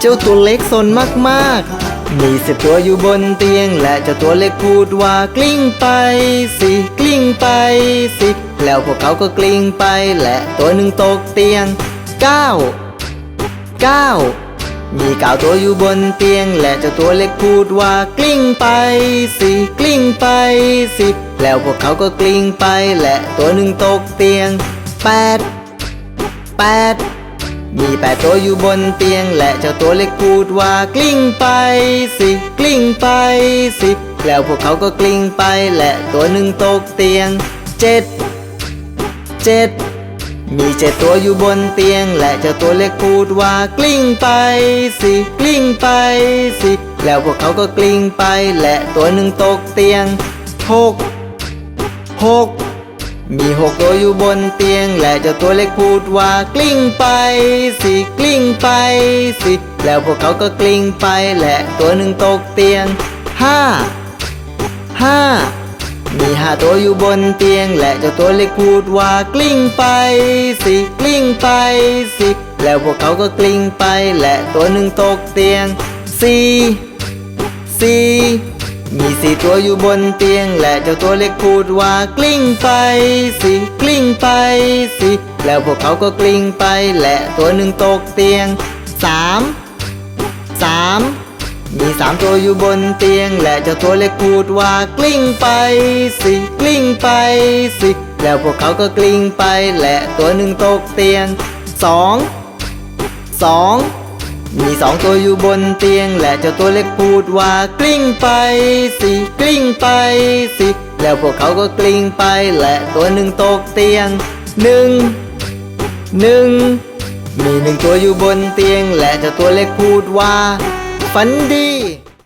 เจ้าตัวเล็กสนมากๆ มีสิบตัวอยู่บนเตียง และเจ้าตัวเล็กพูดว่ากลิ้งไปสิกลิ้งไปสิ แล้วพวกเขาก็กลิ้งไป และตัวหนึ่งตกเตียงเก้าเก้ามีเก้าตัวอยู่บนเตียง และเจ้าตัวเล็กพูดว่ากลิ้งไปสิกลิ้งไปสิแล้วพวกเขาก็กลิ้งไป และตัวหนึ่งตกเตียงแปดแปด มีแปดตัวอยู่บนเตียงและเจ้าตัวเล็กพูดว่ากลิ้งไปสิกลิ้งไปสิแล้วพวกเขาก็กลิ้งไปและตัวหนึ่งตกเตียงเจ็ดเจ็ดมีเจ็ดตัวอยู่บนเตียง และเจ้าตัวเล็กพูดว่ากลิ้งไปสิกลิ้งไปสิแล้วพวกเขาก็กลิ้งไป และตัวหนึ่งตกเตียงหกหก มีหกตัวอยู่บนเตียง และเจ้าตัวเล็กพูดว่ากลิ้งไปสิกลิ้งไปสิ แล้วพวกเขาก็กลิ้งไป และตัวหนึ่งตกเตียงห้าห้ามีห้าตัวอยู่บนเตียง และเจ้าตัวเล็กพูดว่ากลิ้งไปสิกลิ้งไปสิแล้วพวกเขาก็กลิ้งไป และตัวหนึ่งตกเตียงสี่สี่ มีสี่ตัวอยู่บนเตียง และเจ้าตัวเล็กพูดว่ากลิ้งไปสิกลิ้งไปสิ แล้วพวกเขาก็กลิ้งไป และตัวหนึ่งตกเตียงสามสามมีสามตัวอยู่บนเตียง และเจ้าตัวเล็กพูดว่ากลิ้งไปสิกลิ้งไปสิ แล้วพวกเขาก็กลิ้งไป และตัวหนึ่งตกเตียงสองสอง มีสองตัวอยู่บนเตียง และเจ้าตัวเล็กพูดว่ากลิ้งไปสิกลิ้งไปสิ แล้วพวกเขาก็กลิ้งไป และตัวหนึ่งตกเตียงหนึ่งหนึ่งมีหนึ่งตัวอยู่บนเตียง และเจ้าตัวเล็กพูดว่า ฝันดี